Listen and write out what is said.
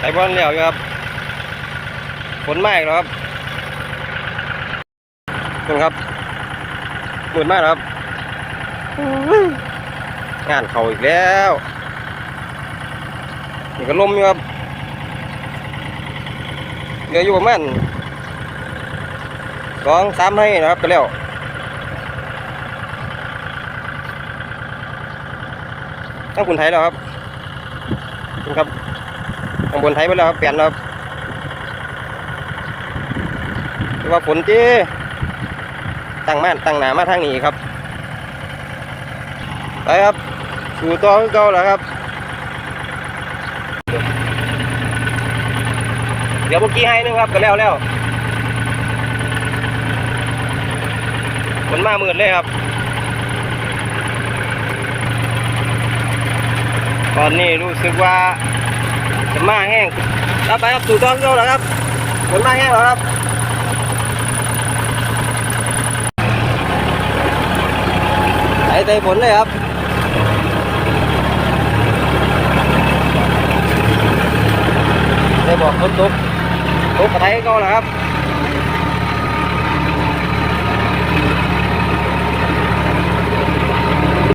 ไอบอลเหลวอยู่ครับฝนมากแล้วครับคุณครับมืดมากแล้วครับ งานเขาอีกแล้วนี่ก็ลมอยู่ครับเหลืออยู่ประมาณสองสามให้นะครับก็แล้วตั้งคุณไทยแล้วครับคุณครับ ข้างบนไทยไปแล้วครับเปลี่ยนแล้วครับแต่ว่าฝนจีตั้งมาตั้งหนามาทางนี้ครับไปครับสู่ต่อคือเก่าแล้วครับ เดี๋ยวเมื่อกี้ให้นึงครับก็แล้วแล้วฝนมาหมืดเลยครับ ตอนนี้รู้สึกว่า ฝนมาแห้งรับไปครับสู่ตองเก่าแล้วครับฝนมาแห้งแล้วครับไหลใจฝนเลยครับได้บอกฝนตกตกกระไทยก็แล้วครับ